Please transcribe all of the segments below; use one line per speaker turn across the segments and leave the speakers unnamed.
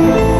চোখে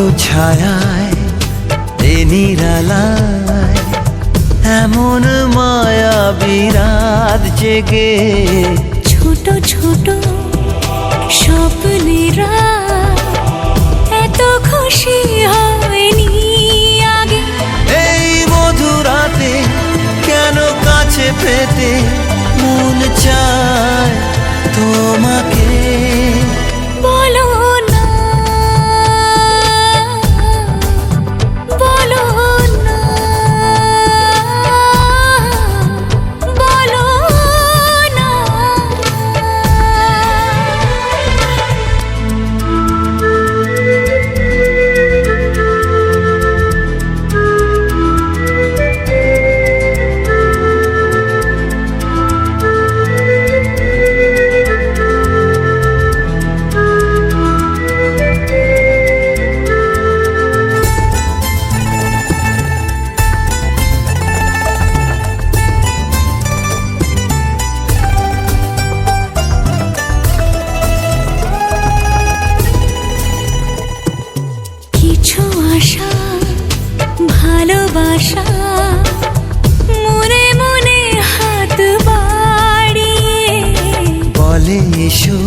আলো ছায়ায় এমন মায়া বিরাত জেগে
ছোট ছোট স্বপ্নেরা আশা ভালোবাসা। মনে মনে হাত বাড়িয়ে।
বলে এসো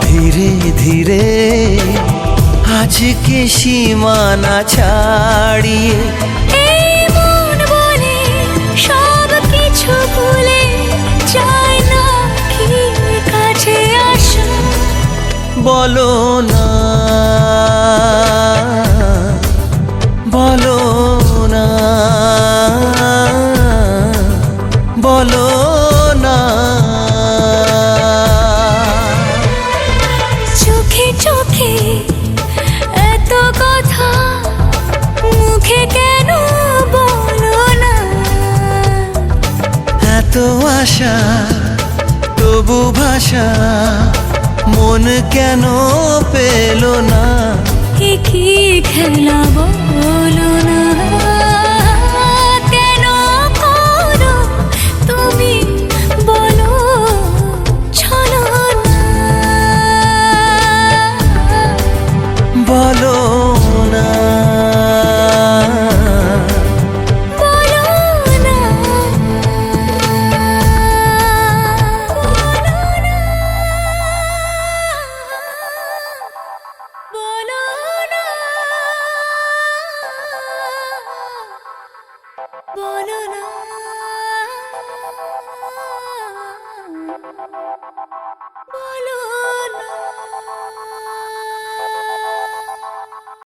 ধীরে ধীরে আজকে সীমানা ছাড়িয়ে।
এই মন বলে সব কিছু ভুলে যায় না কি কাছে আসা।
বলো না। না।
চোখে চোখে এত কথা মুখে কেন বলো না?
এত আশা তবু ভাষা মন কেন পেল না?
কি খেলা বলো